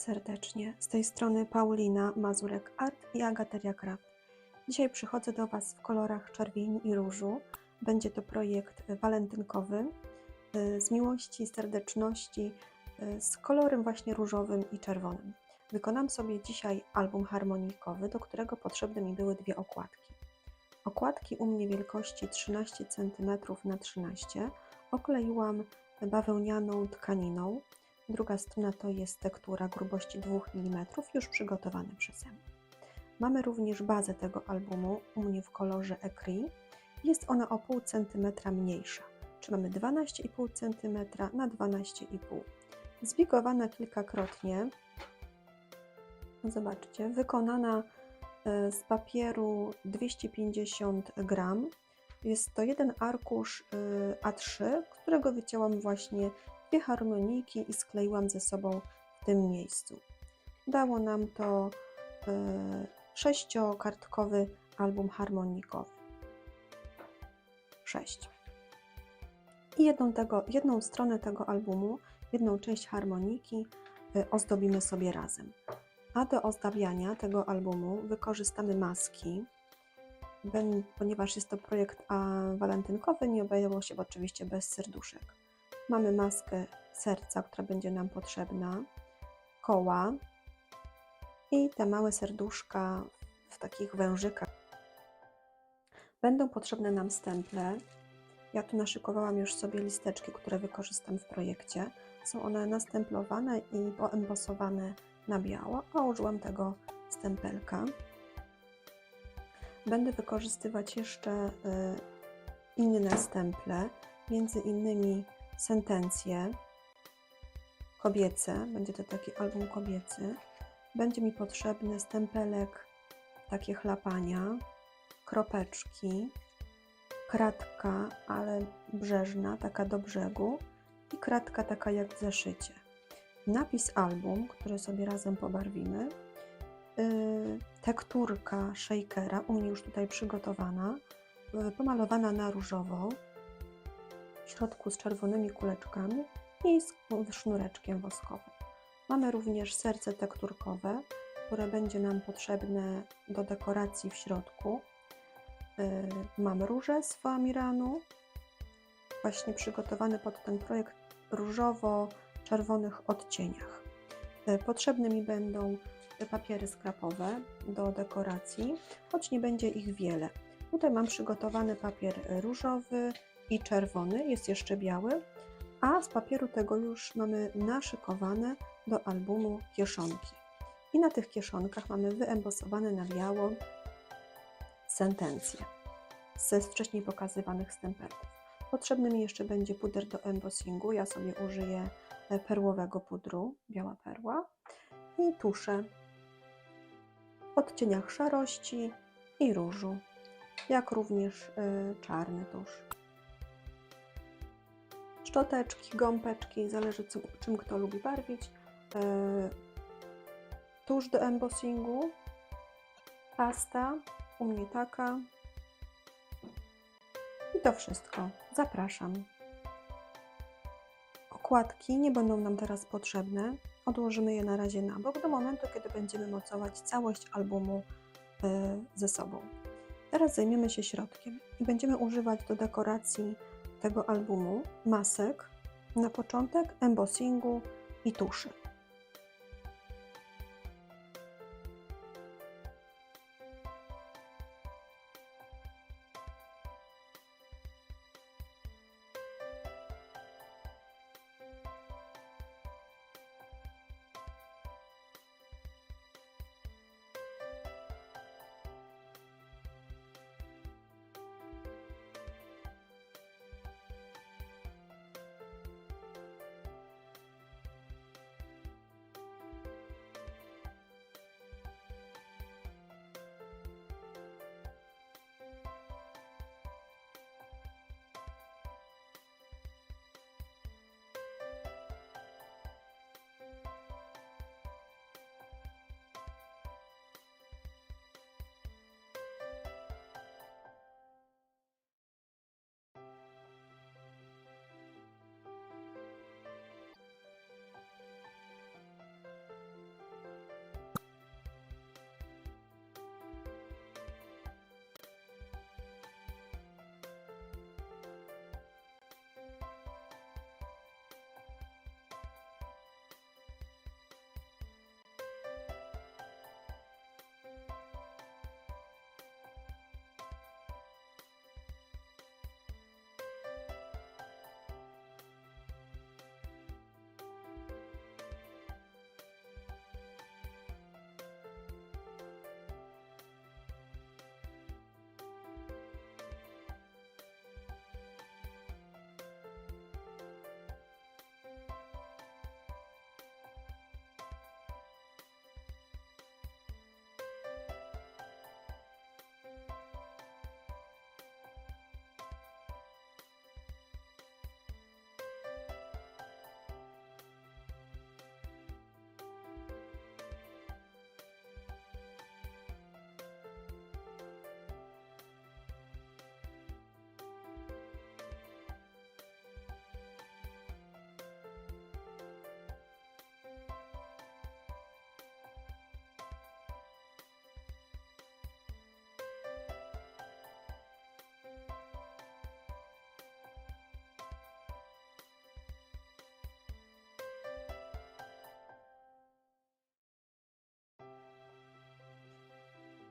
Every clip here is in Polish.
Serdecznie. Z tej strony Paulina Mazurek Art i Agateria Craft. Dzisiaj przychodzę do Was w kolorach czerwieni i różu. Będzie to projekt walentynkowy y, z miłości, serdeczności, y, z kolorem właśnie różowym i czerwonym. Wykonam sobie dzisiaj album harmonikowy, do którego potrzebne mi były dwie okładki. Okładki u mnie wielkości 13 cm na 13 okleiłam bawełnianą tkaniną. Druga strona to jest tektura grubości 2 mm, już przygotowane przeze mnie. Mamy również bazę tego albumu, u mnie w kolorze Ecri. Jest ona o pół cm mniejsza, czy mamy 12,5 cm na 12,5 Zbigowana kilkakrotnie. Zobaczcie, wykonana e, z papieru 250 gram. Jest to jeden arkusz e, A3, którego wycięłam właśnie dwie harmoniki i skleiłam ze sobą w tym miejscu. Dało nam to e, sześciokartkowy album harmonikowy. Sześć. I jedną, tego, jedną stronę tego albumu, jedną część harmoniki e, ozdobimy sobie razem. A do ozdabiania tego albumu wykorzystamy maski, ponieważ jest to projekt walentynkowy, nie obejęło się oczywiście bez serduszek. Mamy maskę serca, która będzie nam potrzebna, koła i te małe serduszka w takich wężykach. Będą potrzebne nam stemple. Ja tu naszykowałam już sobie listeczki, które wykorzystam w projekcie. Są one nastemplowane i poembosowane na biało, a użyłam tego stempelka. Będę wykorzystywać jeszcze y, inne stemple, między innymi sentencje kobiece, będzie to taki album kobiecy. Będzie mi potrzebny stempelek, takie chlapania, kropeczki, kratka, ale brzeżna, taka do brzegu i kratka taka jak w zeszycie. Napis album, który sobie razem pobarwimy. Yy, tekturka shakera, u mnie już tutaj przygotowana, yy, pomalowana na różowo w środku z czerwonymi kuleczkami i z sznureczkiem woskowym. Mamy również serce tekturkowe, które będzie nam potrzebne do dekoracji w środku. Y, Mam róże z Foamiranu, właśnie przygotowany pod ten projekt różowo-czerwonych odcieniach. Y, potrzebne mi będą papiery skrapowe do dekoracji, choć nie będzie ich wiele. Tutaj mam przygotowany papier różowy, i czerwony, jest jeszcze biały, a z papieru tego już mamy naszykowane do albumu kieszonki. I na tych kieszonkach mamy wyembosowane na biało sentencje ze wcześniej pokazywanych stempelków. Potrzebny mi jeszcze będzie puder do embossingu. Ja sobie użyję e, perłowego pudru, biała perła i tusze w odcieniach szarości i różu, jak również y, czarny tusz szczoteczki, gąbeczki, zależy czym, czym kto lubi barwić, e, tusz do embossingu, pasta, u mnie taka i to wszystko. Zapraszam. Okładki nie będą nam teraz potrzebne, odłożymy je na razie na bok do momentu, kiedy będziemy mocować całość albumu e, ze sobą. Teraz zajmiemy się środkiem i będziemy używać do dekoracji tego albumu masek na początek embossingu i tuszy.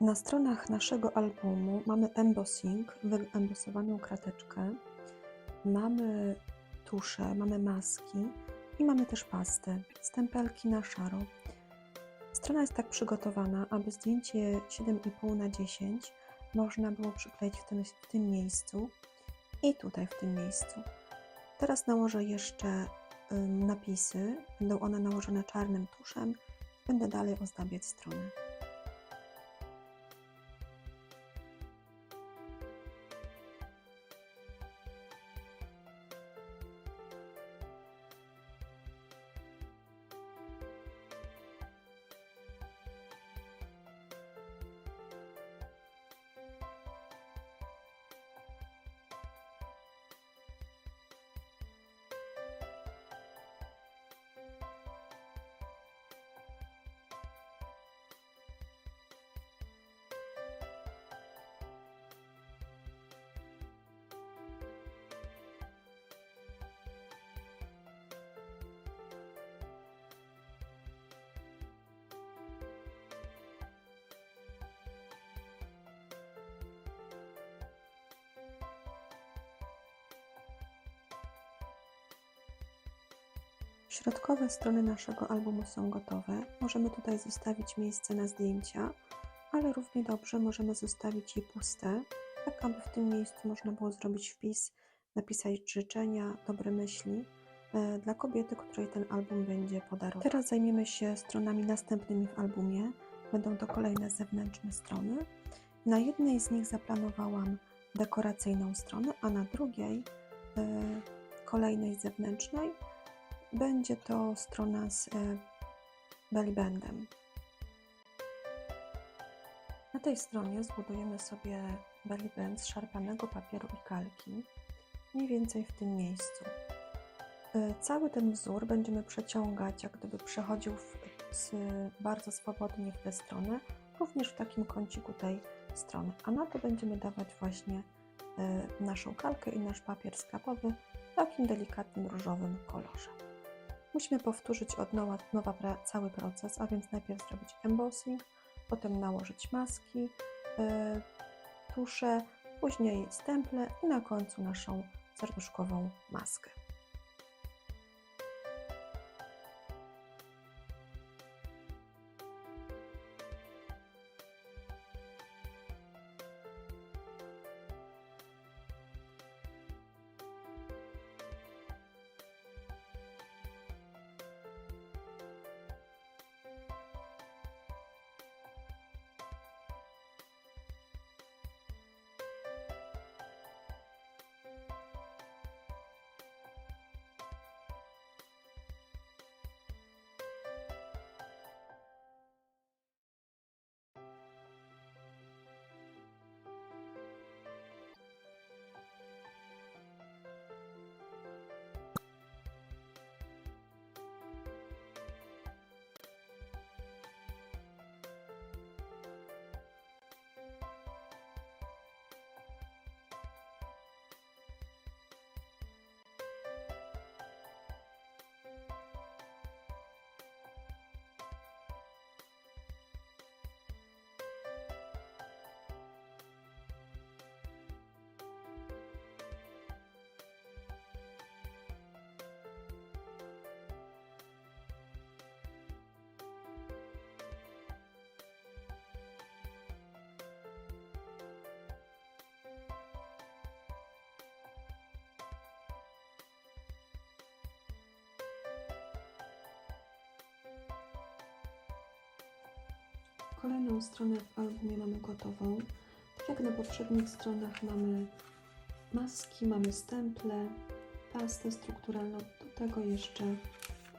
Na stronach naszego albumu mamy embossing, wyembosowaną krateczkę, mamy tusze, mamy maski i mamy też pastę, stempelki na szaro. Strona jest tak przygotowana, aby zdjęcie 7,5 na 10 można było przykleić w tym, w tym miejscu i tutaj w tym miejscu. Teraz nałożę jeszcze napisy. Będą one nałożone czarnym tuszem. Będę dalej ozdabiać stronę. Środkowe strony naszego albumu są gotowe. Możemy tutaj zostawić miejsce na zdjęcia, ale równie dobrze możemy zostawić je puste, tak aby w tym miejscu można było zrobić wpis, napisać życzenia, dobre myśli e, dla kobiety, której ten album będzie podarował. Teraz zajmiemy się stronami następnymi w albumie. Będą to kolejne zewnętrzne strony. Na jednej z nich zaplanowałam dekoracyjną stronę, a na drugiej, e, kolejnej zewnętrznej, będzie to strona z e, bellybandem. Na tej stronie zbudujemy sobie bellyband z szarpanego papieru i kalki, mniej więcej w tym miejscu. E, Cały ten wzór będziemy przeciągać, jak gdyby przechodził w, bardzo swobodnie w tę stronę, również w takim kąciku tej strony. A na to będziemy dawać właśnie e, naszą kalkę i nasz papier skapowy w takim delikatnym różowym kolorze. Musimy powtórzyć od nowa, nowa pra, cały proces, a więc najpierw zrobić embossing, potem nałożyć maski, yy, tusze, później stemple i na końcu naszą serduszkową maskę. Kolejną stronę w albumie mamy gotową. Tak jak na poprzednich stronach mamy maski, mamy stemple, pastę strukturalną, do tego jeszcze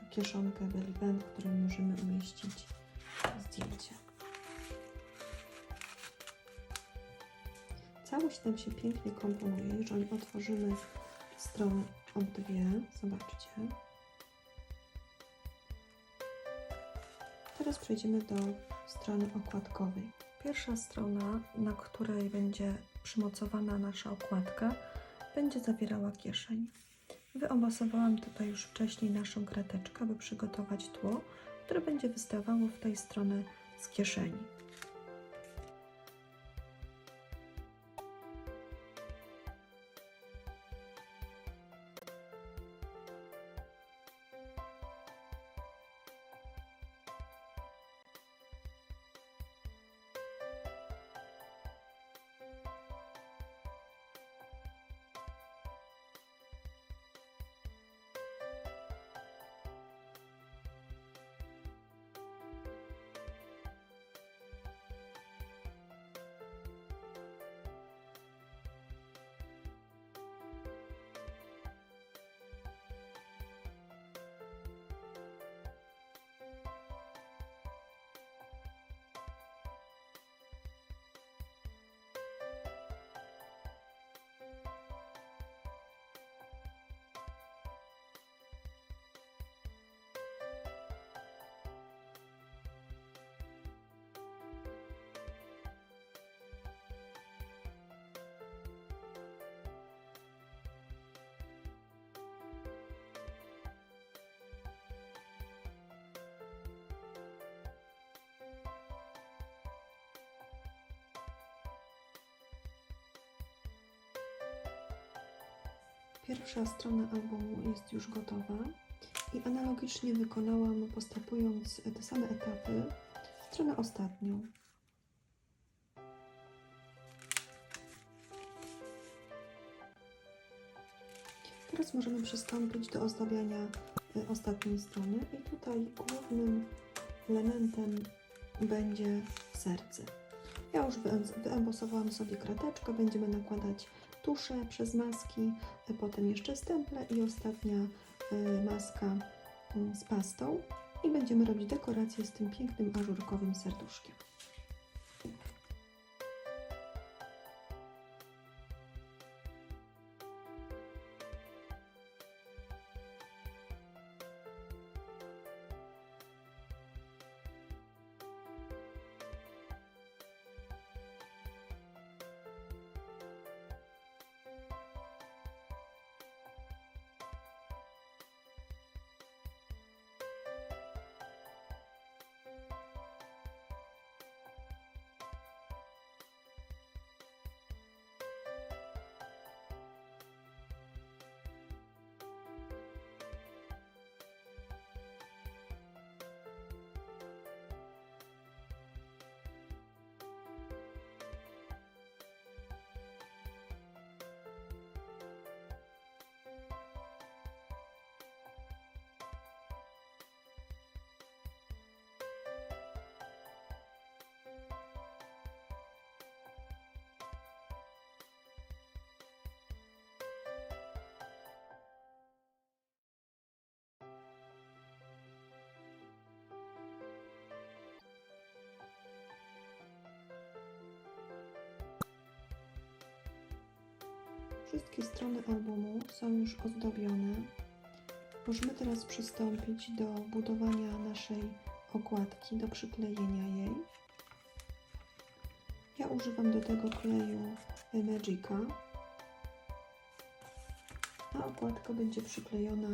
kieszonkę belly band, w którym możemy umieścić zdjęcie. Całość nam się pięknie komponuje. Jeżeli otworzymy stronę obydwie, zobaczcie. Teraz przejdziemy do strony okładkowej. Pierwsza strona, na której będzie przymocowana nasza okładka, będzie zawierała kieszeń. Wyobasowałam tutaj już wcześniej naszą krateczkę, by przygotować tło, które będzie wystawało w tej stronie z kieszeni. Pierwsza strona albumu jest już gotowa i analogicznie wykonałam, postępując te same etapy, stronę ostatnią. Teraz możemy przystąpić do ozdabiania y, ostatniej strony i tutaj głównym elementem będzie serce. Ja już wyem- wyembosowałam sobie krateczkę, będziemy nakładać tusze przez maski, y, potem jeszcze stemple i ostatnia y, maska y, z pastą i będziemy robić dekorację z tym pięknym ażurkowym serduszkiem. Wszystkie strony albumu są już ozdobione. Możemy teraz przystąpić do budowania naszej okładki, do przyklejenia jej. Ja używam do tego kleju Magica, a okładka będzie przyklejona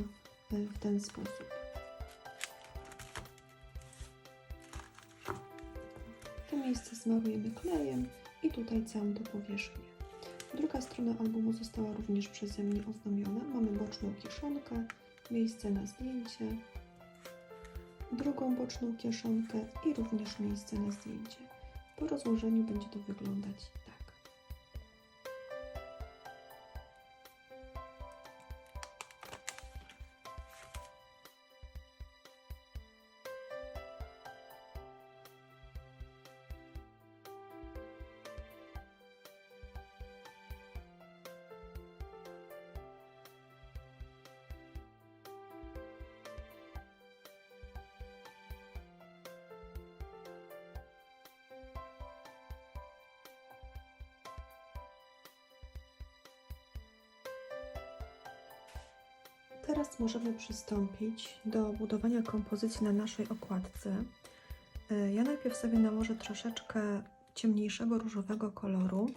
e, w ten sposób. To miejsce smarujemy klejem i tutaj całą tą powierzchnię. Druga strona albumu została również przeze mnie ozdobiona. Mamy boczną kieszonkę, miejsce na zdjęcie, drugą boczną kieszonkę i również miejsce na zdjęcie. Po rozłożeniu będzie to wyglądać Teraz możemy przystąpić do budowania kompozycji na naszej okładce. E, Ja najpierw sobie nałożę troszeczkę ciemniejszego różowego koloru.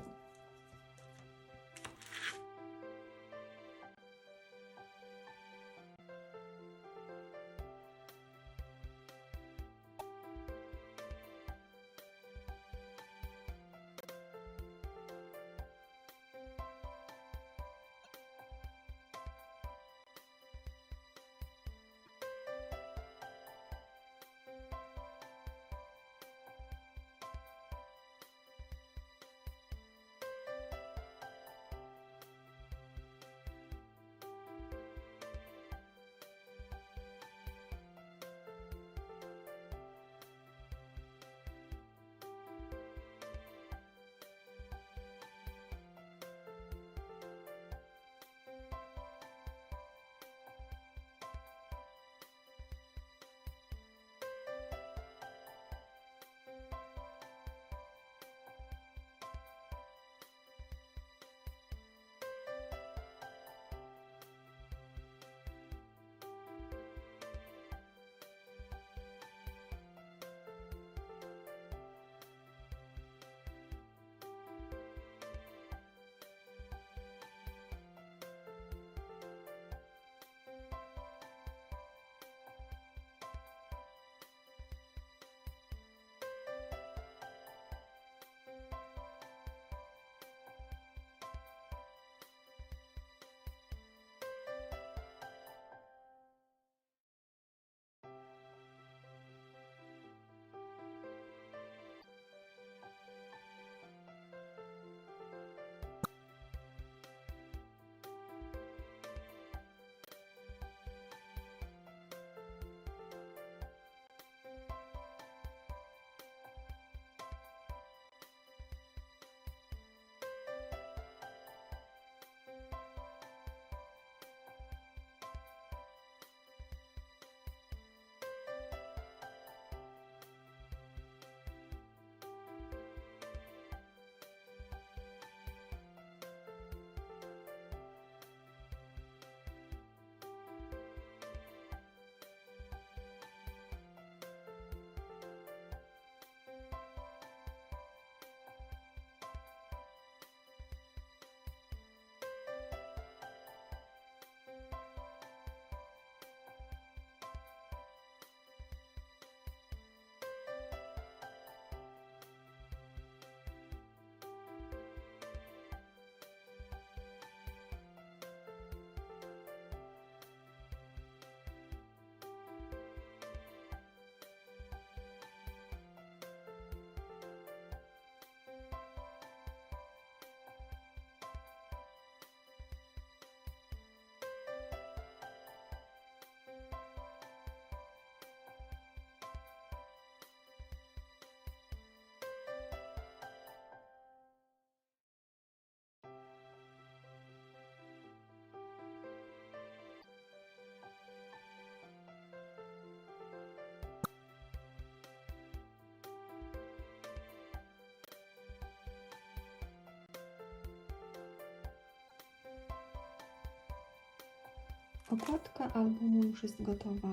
Okładka albumu już jest gotowa.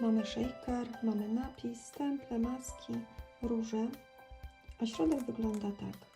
Mamy shaker, mamy napis, stemple, maski, róże, a środek wygląda tak.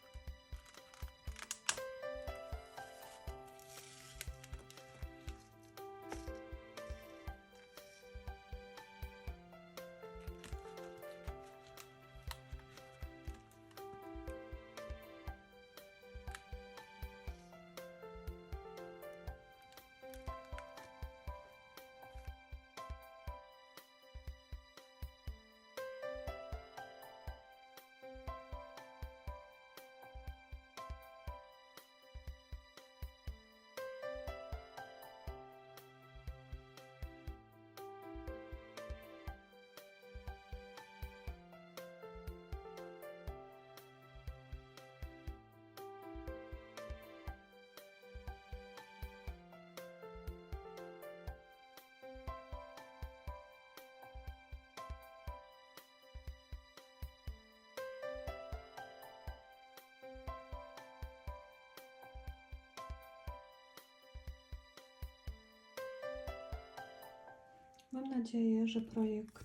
Mam nadzieję, że projekt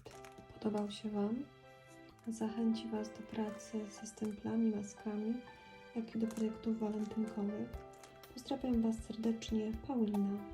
podobał się Wam. Zachęci Was do pracy ze stemplami, maskami, jak i do projektów walentynkowych. Pozdrawiam Was serdecznie, Paulina.